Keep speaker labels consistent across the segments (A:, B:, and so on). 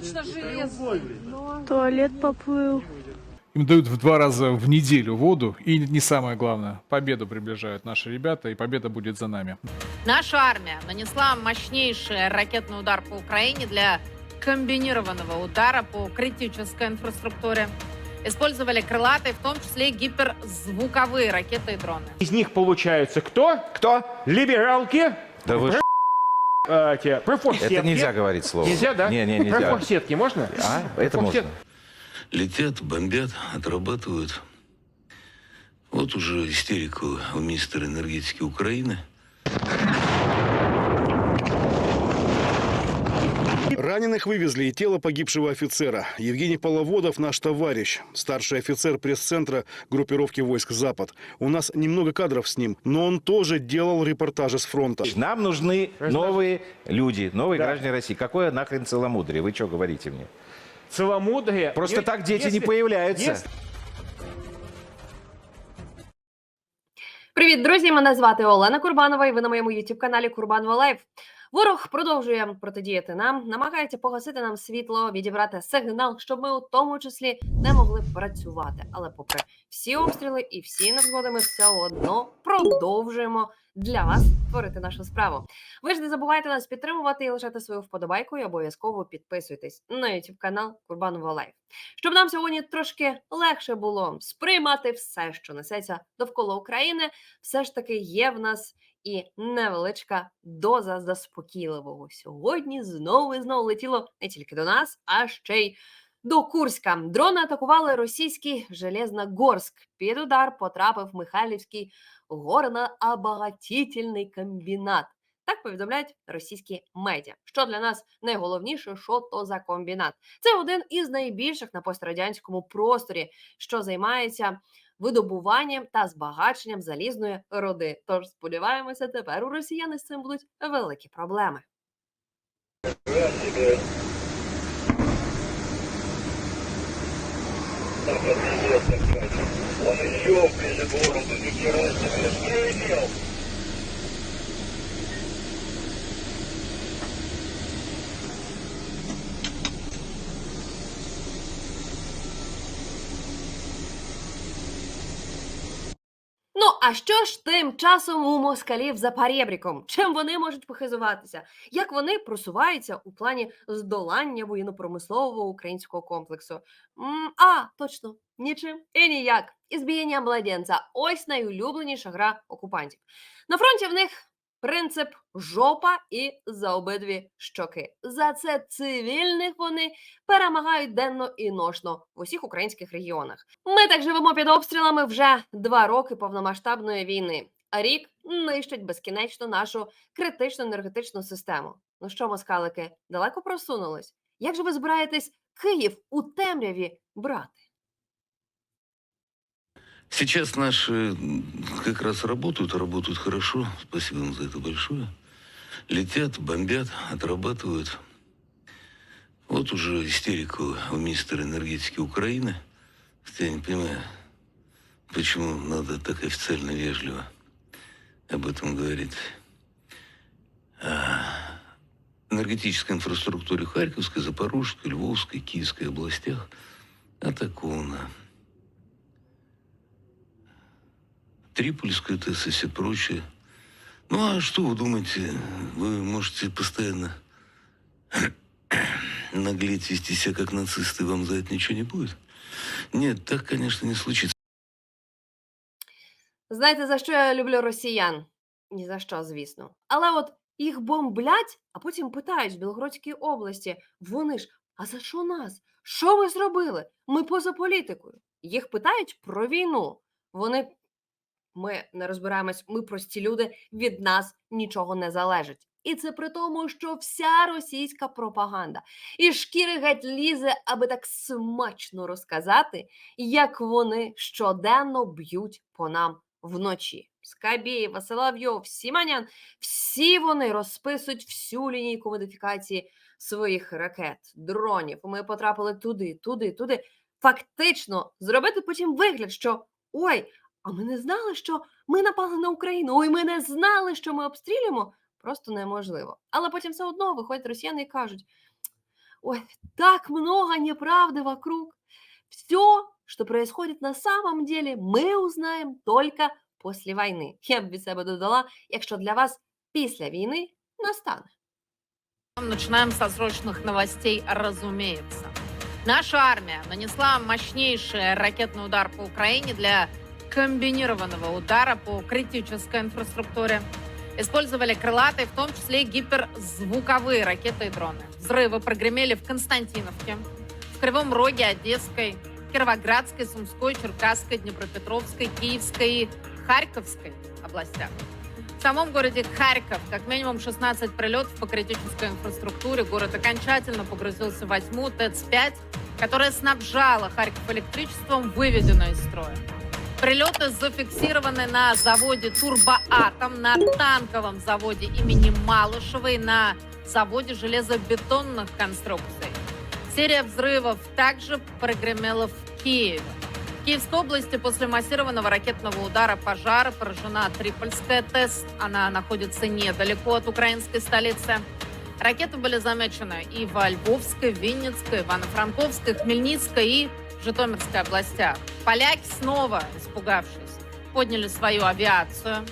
A: Точно железный.
B: Туалет поплыл.
C: Им дают в два раза в неделю воду. И не самое главное, победу приближают наши ребята, и победа будет за нами.
D: Наша армия нанесла мощнейший ракетный удар по Украине для комбинированного удара по критической инфраструктуре. Использовали крылатые, в том числе и гиперзвуковые ракеты и дроны.
E: Из них получаются кто?
F: Кто?
E: Либералки,
F: Да вы ж-
E: э.
F: Это нельзя говорить слово.
E: Нельзя, да?
F: Не, не, нельзя.
E: Профорсетки можно?
F: А? Это можно.
G: Летят, бомбят, отрабатывают. Вот уже истерику у министра энергетики Украины.
H: Раненых вывезли и тело погибшего офицера. Евгений Половодов наш товарищ, старший офицер пресс-центра группировки войск «Запад». У нас немного кадров с ним, но он тоже делал репортажи с фронта.
F: Нам нужны новые люди, новые
E: Да.
F: граждане России. Какое нахрен целомудрие? Вы что говорите мне?
E: Целомудрие.
F: Просто
E: Е-
F: так дети
E: если-
F: не появляются.
E: если-
B: Привіт, друзі! Мене звати Олена Курбанова, і ви на моєму youtube каналі Курбанова Лайф. Ворог продовжує протидіяти нам, намагається погасити нам світло, відібрати сигнал, щоб ми у тому числі не могли працювати. Але попри всі обстріли і всі невзгоди, ми все одно продовжуємо для вас творити нашу справу. Ви ж не забувайте нас підтримувати і лишати свою вподобайку, і обов'язково підписуйтесь на youtube канал Курбанова Лайф. Щоб нам сьогодні трошки легше було сприймати все, що несеться довкола України, все ж таки є в нас і невеличка доза заспокійливого. Сьогодні знову і знову летіло не тільки до нас, а ще й до Курська. Дрони атакували російський Железногорськ. Під удар потрапив Михайлівський горно-обагатительний комбінат. Так повідомляють російські медіа. Що для нас найголовніше, що то за комбінат? Це один із найбільших на пострадянському просторі, що займається видобуванням та збагаченням залізної руди. Тож сподіваємося, тепер у росіяни з цим будуть великі проблеми. Ну а що ж тим часом у москалів за парєбріком? Чим вони можуть похизуватися? Як вони просуваються у плані здолання воєнно-промислового українського комплексу? А, точно, нічим і ніяк. Ізбіяння младенця. Ось найулюбленіша гра окупантів. На фронті в них принцип жопа і за обидві щоки. За це цивільних вони перемагають денно і ношно в усіх українських регіонах. Ми так живемо під обстрілами вже два роки повномасштабної війни. А рік нищить безкінечно нашу критичну енергетичну систему. Ну що, москалики, далеко просунулись? Як же ви збираєтесь Київ у темряві брати?
G: Сейчас наши как раз работают, работают хорошо. Спасибо им за это большое. Летят, бомбят, отрабатывают. Вот уже истерику у министра энергетики Украины. Я не понимаю, почему надо так официально вежливо об этом говорить. А, энергетической инфраструктуре Харьковской, Запорожской, Львовской, Киевской областях атакована. Трипольская ТЭС и все прочее. Ну а что вы думаете? Вы можете постоянно наглеть, вести себя как нацисты, и вам за это ничего не будет? Нет, так, конечно, не случится.
B: Знаєте, за що я люблю росіян? Ні за що, звісно. Але от їх бомблять, а потім питають в Білгородській області: вони ж, а за що нас? Що ми зробили? Ми поза політикою. Їх питають про війну. Вони ми не розбираємось, ми прості люди, від нас нічого не залежить. І це при тому, що вся російська пропаганда і шкіри геть лізе, аби так смачно розказати, як вони щоденно б'ють по нам вночі. Скабєєва, Соловйов, Сіманян, всі вони розписують всю лінійку модифікації своїх ракет, дронів. Ми потрапили туди, туди, туди. Фактично, зробити потім вигляд, що ой, а ми не знали, що ми напали на Україну. Ой, ми не знали, що ми обстрілюємо. Просто неможливо. Але потім все одно виходять росіяни і кажуть: Ой, так много неправды вокруг. Все, что происходит на самом деле, мы узнаем только после войны. Я б від себе додала, якщо для вас після війни настане.
D: Начинаем со срочных новостей, разумеется. Наша армия нанесла мощнейший ракетный удар по Украине для комбинированного удара по критической инфраструктуре. Использовали крылатые, в том числе и гиперзвуковые ракеты и дроны. Взрывы прогремели в Константиновке, в Кривом Роге, Одесской, Кировоградской, Сумской, Черкасской, Днепропетровской, Киевской и Харьковской областях. В самом городе Харьков как минимум 16 прилетов по критической инфраструктуре. Город окончательно погрузился во тьму. ТЭЦ-5, которая снабжала Харьков электричеством, выведена из строя. Прилеты зафиксированы на заводе «Турбоатом», на танковом заводе имени Малышевой, на заводе железобетонных конструкций. Серия взрывов также прогремела в Киеве. В Киевской области после массированного ракетного удара пожара поражена Трипольская ТЭС. Она находится недалеко от украинской столицы. Ракеты были замечены и во Львовской, Винницкой, Ивано-Франковской, Хмельницкой и Житомирской областях. Поляки снова, испугавшись, подняли свою авиацию.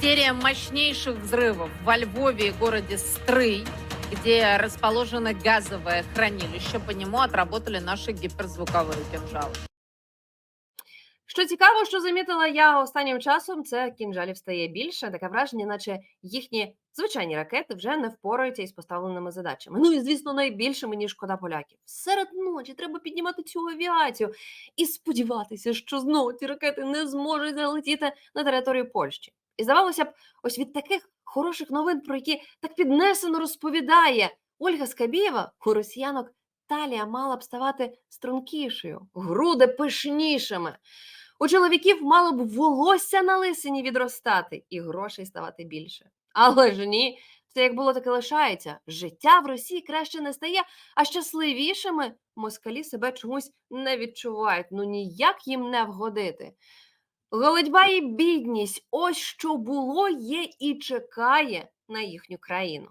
D: Серия мощнейших взрывов во Львове и городе Стрый, где расположено газовое хранилище. По нему отработали наши гиперзвуковые кинжалы.
B: Що цікаво, що замітила я останнім часом, це кінжалів стає більше. Таке враження, наче їхні звичайні ракети вже не впораються із поставленими задачами. Ну і звісно, найбільше мені шкода поляків. Серед ночі треба піднімати цю авіацію і сподіватися, що знову ці ракети не зможуть залетіти на територію Польщі. І здавалося б, ось від таких хороших новин, про які так піднесено розповідає Ольга Скабєва, у росіянок талія мала б ставати стрункішою, груди пишнішими. У чоловіків мало б волосся на лисині відростати і грошей ставати більше. Але ж ні, все як було, так і лишається. Життя в Росії краще не стає, а щасливішими москалі себе чомусь не відчувають. Ну ніяк їм не вгодити. Голодьба і бідність ось що було, є і чекає на їхню країну.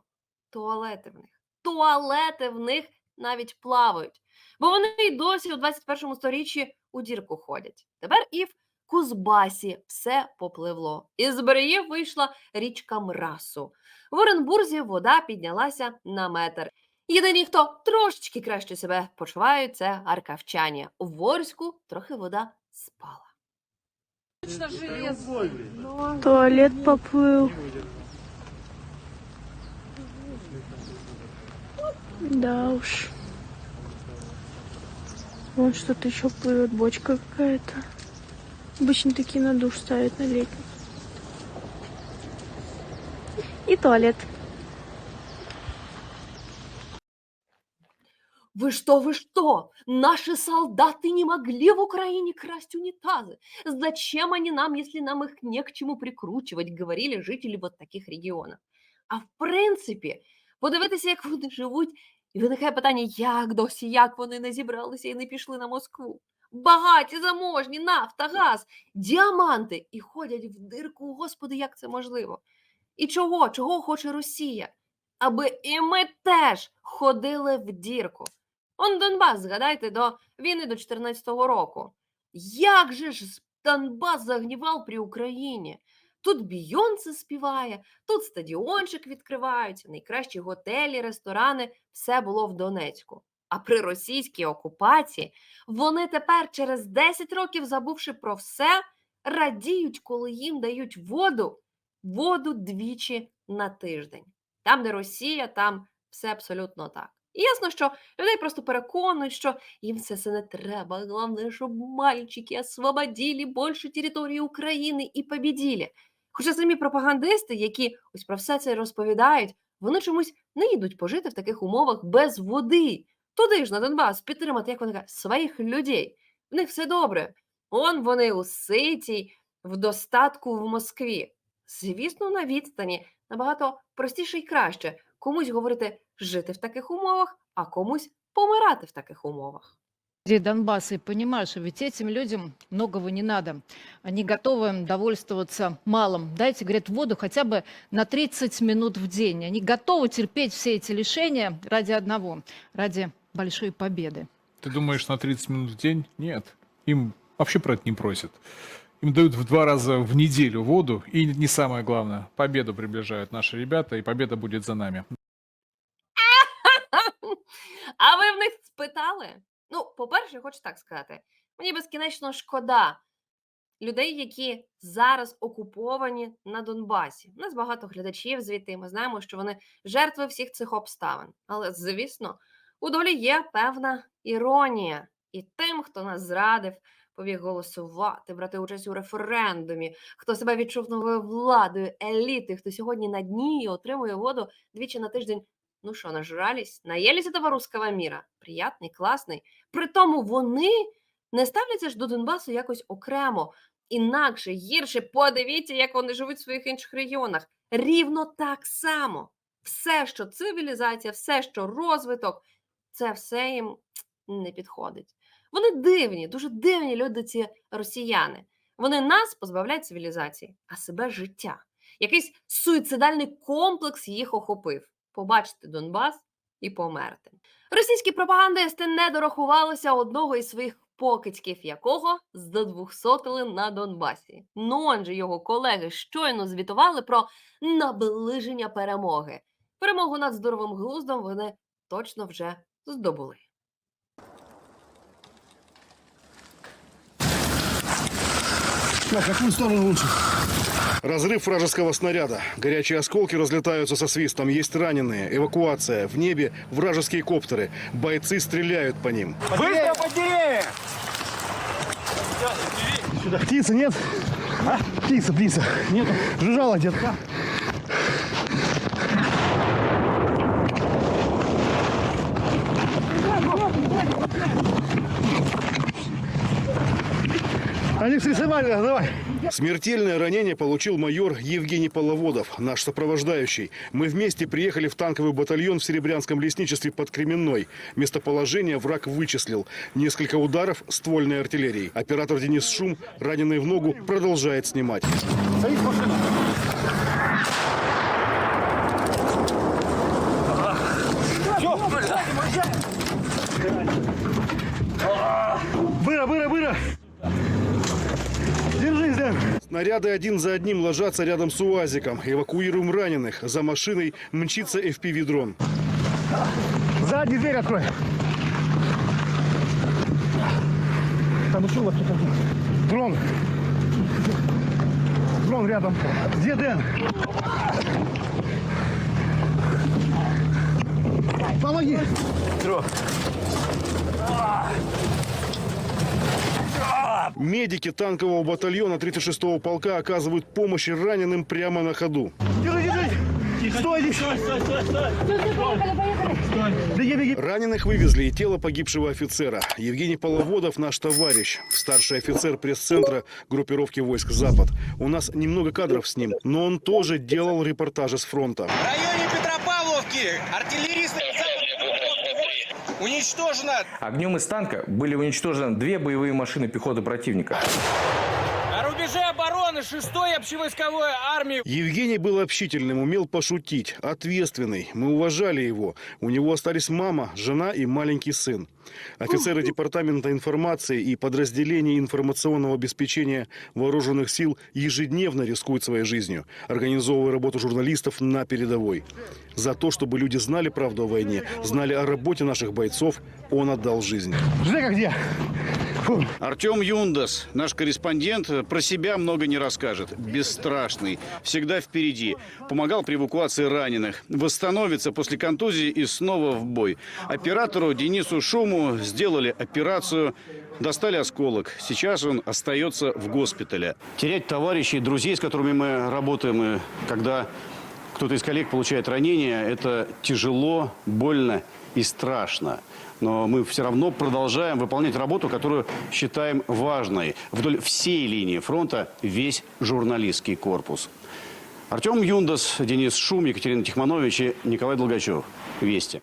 B: Туалети в них. Туалети в них навіть плавають. Бо вони й досі у 21 сторіччі у дірку ходять. Тепер і в Кузбасі все попливло. Із берегів вийшла річка Мрасу. В Оренбурзі вода піднялася на метр. Єдині, хто трошечки краще себе почувають, це аркавчані. У Ворську трохи вода спала.
A: Туалет поплыл. Да уж. Вон что-то еще плывет, бочка какая-то. Обычно такие на душ ставят на летний. И туалет.
B: Вы что, вы что? Наши солдаты не могли в Украине красть унитазы. Зачем они нам, если нам их не к чему прикручивать, говорили жителі вот таких регіонів. А в принципі, подивитися, як вони живуть, і виникає питання, як досі, як вони не зібралися і не пішли на Москву. Багаті, заможні, нафта, газ, діаманти і ходять в дирку. Господи, як це можливо? І чого? Чого хоче Росія? Аби і ми теж ходили в дірку. Он Донбас, згадайте, до війни до 14-го року. Як же ж Донбас загнівав при Україні? Тут Бійонце співає, тут стадіончик відкриваються, найкращі готелі, ресторани, все було в Донецьку. А при російській окупації вони тепер, через 10 років, забувши про все, радіють, коли їм дають воду, воду двічі на тиждень. Там, де Росія, там все абсолютно так. І ясно, що людей просто переконують, що їм все це не треба. Головне, щоб мальчики освободили більше території України і побіділи. Хоча самі пропагандисти, які ось про все це розповідають, вони чомусь не їдуть пожити в таких умовах без води Туди ж на Донбас підтримати, як вони кажуть, своїх людей. В них все добре. Он вони у ситі, в достатку в Москві. Звісно, на відстані набагато простіше і краще комусь говорити жити в таких умовах, а комусь помирати в таких умовах.
D: людей Донбасса и понимаю, что ведь этим людям многого не надо. Они готовы довольствоваться малым. Дайте, говорят, воду хотя бы на 30 минут в день. Они готовы терпеть все эти лишения ради одного, ради большой победы.
C: Ты думаешь, на 30 минут в день? Нет. Им вообще про это не просят. Им дают в два раза в неделю воду. И не самое главное, победу приближают наши ребята, и победа будет за нами.
B: А ви в них спитали? Ну, по-перше, хочу так сказати. Мені безкінечно шкода людей, які зараз окуповані на Донбасі. У нас багато глядачів звідти. Ми знаємо, що вони жертви всіх цих обставин. Але, звісно, у долі є певна іронія. І тим, хто нас зрадив, побіг голосувати, брати участь у референдумі, хто себе відчув новою владою, еліти, хто сьогодні на дні і отримує воду двічі на тиждень. Ну що, нажрались? Наелись этого русского мира? Приятний, класний. Притому вони не ставляться ж до Донбасу якось окремо, інакше, гірше. Подивіться, як вони живуть в своїх інших регіонах. Рівно так само. Все, що цивілізація, все, що розвиток, це все їм не підходить. Вони дивні, дуже дивні люди, ці росіяни. Вони нас позбавляють цивілізації, а себе життя. Якийсь суїцидальний комплекс їх охопив. Побачити Донбас і померти. Російські пропагандисти не дорахувалися одного із своїх покидьків, якого задвухсотили на Донбасі. Ну, он же його колеги щойно звітували про наближення перемоги. Перемогу над здоровим глуздом вони точно вже здобули.
H: Разрыв вражеского снаряда. Горячие осколки разлетаются со свистом. Есть раненые. Эвакуация. В небе вражеские коптеры. Бойцы стреляют по ним.
I: Птицы нет? А? Птица, птица. Нету. Жужжала где-то. Они срисовали, давай.
H: Смертельное ранение получил майор Евгений Половодов, наш сопровождающий. Мы вместе приехали в танковый батальон в Серебрянском лесничестве под Кременной. Местоположение враг вычислил. Несколько ударов ствольной артиллерии. Оператор Денис Шум, раненый в ногу, продолжает снимать.
I: Быра, быра, быра.
H: Снаряды один за одним ложатся рядом с УАЗиком. Эвакуируем раненых. За машиной мчится FPV-дрон.
I: Заднюю дверь открой. Там еще вот кто-то. Дрон. Дрон рядом. Где Дэн? Помоги.
H: Медики танкового батальона 36-го полка оказывают помощь раненым прямо на ходу.
I: Держи, держи. Стой. Стой, стой, стой, стой. Беги, беги.
H: Раненых вывезли и тело погибшего офицера. Евгений Половодов наш товарищ, старший офицер пресс-центра группировки войск «Запад». У нас немного кадров с ним, но он тоже делал репортажи с фронта.
J: В районе Петропавловки артиллеристы уничтожено
K: Огнем из танка были уничтожены две боевые машины пехоты противника.
J: На рубеже обороны 6-й общевойсковой армии.
H: Евгений был общительным, умел пошутить, ответственный. Мы уважали его. У него остались мама, жена и маленький сын. Офицеры Департамента информации и подразделений информационного обеспечения вооруженных сил ежедневно рискуют своей жизнью, организовывая работу журналистов на передовой. За то, чтобы люди знали правду о войне, знали о работе наших бойцов, он отдал жизнь.
I: Жека где? Фу.
L: Артем Юндас, наш корреспондент, про себя много не расскажет. Бесстрашный, всегда впереди. Помогал при эвакуации раненых. Восстановится после контузии и снова в бой. Оператору Денису Шуму сделали операцию, достали осколок. Сейчас он остается в госпитале. Терять товарищей, друзей, с которыми мы работаем, и когда кто-то из коллег получает ранение, это тяжело, больно и страшно. Но мы все равно продолжаем выполнять работу, которую считаем важной. Вдоль всей линии фронта весь журналистский корпус. Артем Юндас, Денис Шум, Екатерина Тихманович и Николай Долгачев. Вести.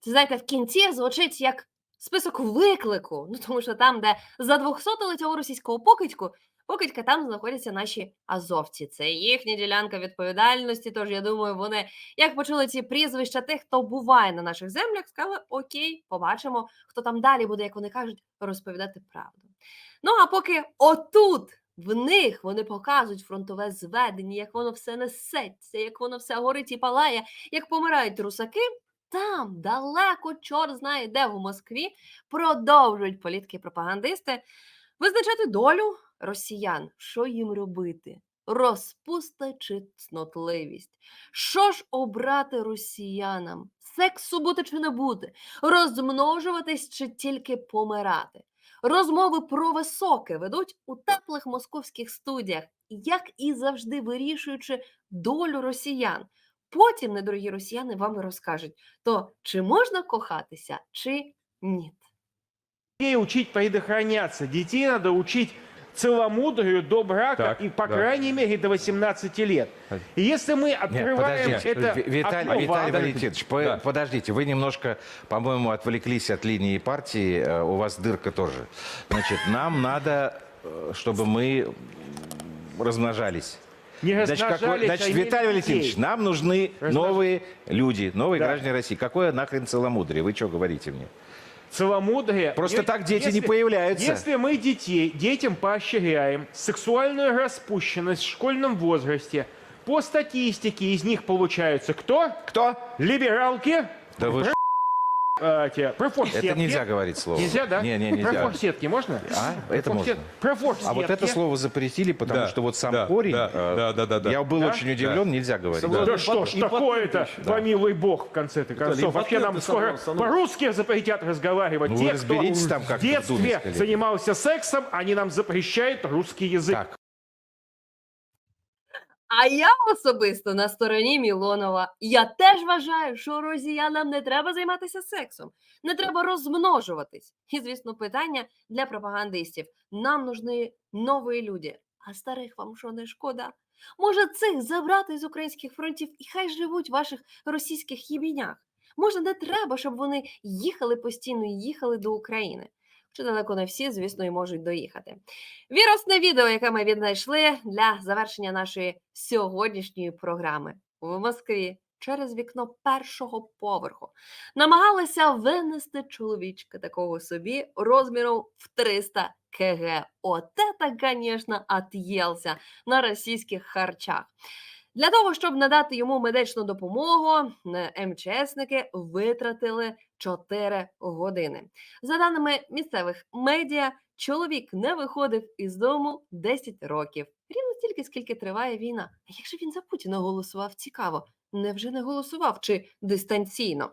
B: Це знаєте, в кінці звучить як список виклику. Ну тому що там, де за 200 цього російського покидьку, покидька там знаходяться наші азовці. Це їхня ділянка відповідальності. Тож я думаю, вони як почули ці прізвища тих, хто буває на наших землях, сказали: Окей, побачимо, хто там далі буде, як вони кажуть, розповідати правду. Ну а поки отут. В них вони показують фронтове зведення, як воно все несеться, як воно все горить і палає, як помирають русаки. Там далеко, чорт знає, де в Москві продовжують політики пропагандисти визначати долю росіян, що їм робити. Розпуста чи цнотливість. Що ж обрати росіянам? Сексу бути чи не бути? Розмножуватись чи тільки помирати? Розмови про високе ведуть у теплих московських студіях, як і завжди вирішуючи долю росіян. Потім недорогі росіяни вам і розкажуть, то чи можна кохатися, чи ні.
E: Учить предохраняться. Детей надо учить целомудрию до брака
F: Так,
E: и, по
F: да.
E: крайней мере, до 18 лет. И если мы
F: Нет,
E: открываем
F: подождите,
E: это
F: Ви- Виталий,
E: окно
F: Виталий Валентинович, по-
E: Да.
F: подождите, вы немножко, по-моему, отвлеклись от линии партии, э, у вас дырка тоже. Значит, нам надо, э, чтобы мы размножались.
E: не
F: Значит, какой-
E: а
F: значит,
E: имели
F: Виталий Валентинович,
E: детей.
F: нам нужны
E: Размнож-
F: новые люди, новые
E: Да.
F: граждане России. Какое нахрен целомудрие? Вы что говорите мне?
E: Целомудрие.
F: Просто
E: Е-
F: так дети не появляются.
E: Если мы детей, детям поощряем сексуальную распущенность в школьном возрасте, по статистике из них получаются кто?
F: Кто?
E: Либералки,
F: Да вы
E: э, те, профорсетки.
F: Это нельзя говорить слово.
E: Нельзя, да?
F: Не, не,
E: Про
F: нельзя.
E: форсетки можно?
F: А, это можно.
E: Профорсетки.
F: А вот это слово запретили, потому
C: Да,
F: что вот сам
C: да,
F: корень,
C: да,
F: э,
C: да, да, да, да.
F: я был
E: Да?
F: очень удивлен, нельзя говорить.
E: Да,
F: Да.
E: что ж такое-то, помилуй бог, в конце-то концов. Вообще нам скоро по-русски запретят разговаривать.
F: Ну,
E: Те, кто в детстве занимался сексом, они нам запрещают русский язык.
B: А я особисто на стороні Мілонова. Я теж вважаю, що росіянам не треба займатися сексом, не треба розмножуватись. І, звісно, питання для пропагандистів: нам нужны нові люди. А старих вам що не шкода? Може, цих забрати з українських фронтів і хай живуть в ваших російських їбінях? Може, не треба, щоб вони їхали постійно і їхали до України? Хоча далеко не всі, звісно, і можуть доїхати. Вірусне відео, яке ми віднайшли для завершення нашої сьогоднішньої програми в Москві через вікно першого поверху намагалися винести чоловічка такого собі розміром в 300 кг. От это, звісно, от'єлся на російських харчах. Для того, щоб надати йому медичну допомогу, МЧСники витратили 4 години. За даними місцевих медіа, чоловік не виходив із дому 10 років. Рівно стільки, скільки триває війна. А як же він за Путіна голосував? Цікаво. Невже не голосував чи дистанційно?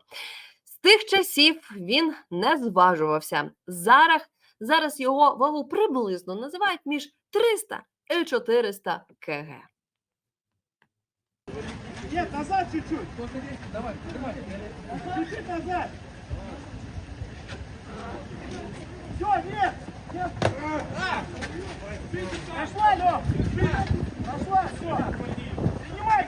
B: З тих часів він не зважувався. Зараз, зараз його вагу приблизно називають між 300 і 400 кг.
I: Нет, назад чуть-чуть. Давай, давай. Чуть-чуть назад. Все, нет. нет. Пошла, Лёв. Пошла, все. Принимай.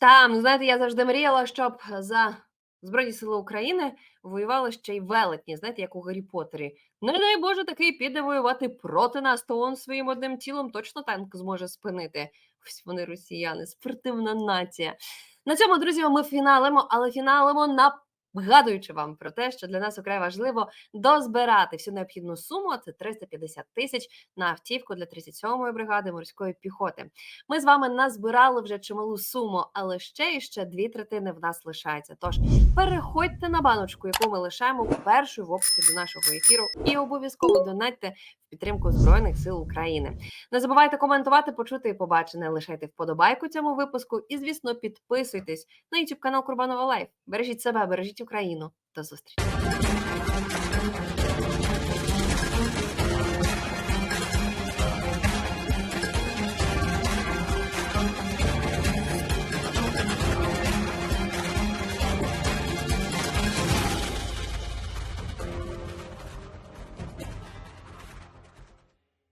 B: Та, ну знаєте, я завжди мріяла, щоб за Збройні Сили України воювали ще й велетні, знаєте, як у Гаррі Поттері. Не дай Боже, такий піде воювати проти нас, то он своїм одним тілом точно танк зможе спинити. Ось вони росіяни, спортивна нація. На цьому, друзі, ми фіналимо, але фіналимо на Вгадуючи вам про те, що для нас украй важливо дозбирати всю необхідну суму, це 350 тисяч на автівку для 37-ї бригади морської піхоти. Ми з вами назбирали вже чималу суму, але ще і ще дві третини в нас лишається. Тож переходьте на баночку, яку ми лишаємо першою в описі до нашого ефіру, і обов'язково донатьте в підтримку Збройних сил України. Не забувайте коментувати, почути і побачене. Лишайте вподобайку цьому випуску і, звісно, підписуйтесь на YouTube канал Курбанова Лайф. Бережіть себе, бережіть Україну. До зустрічі.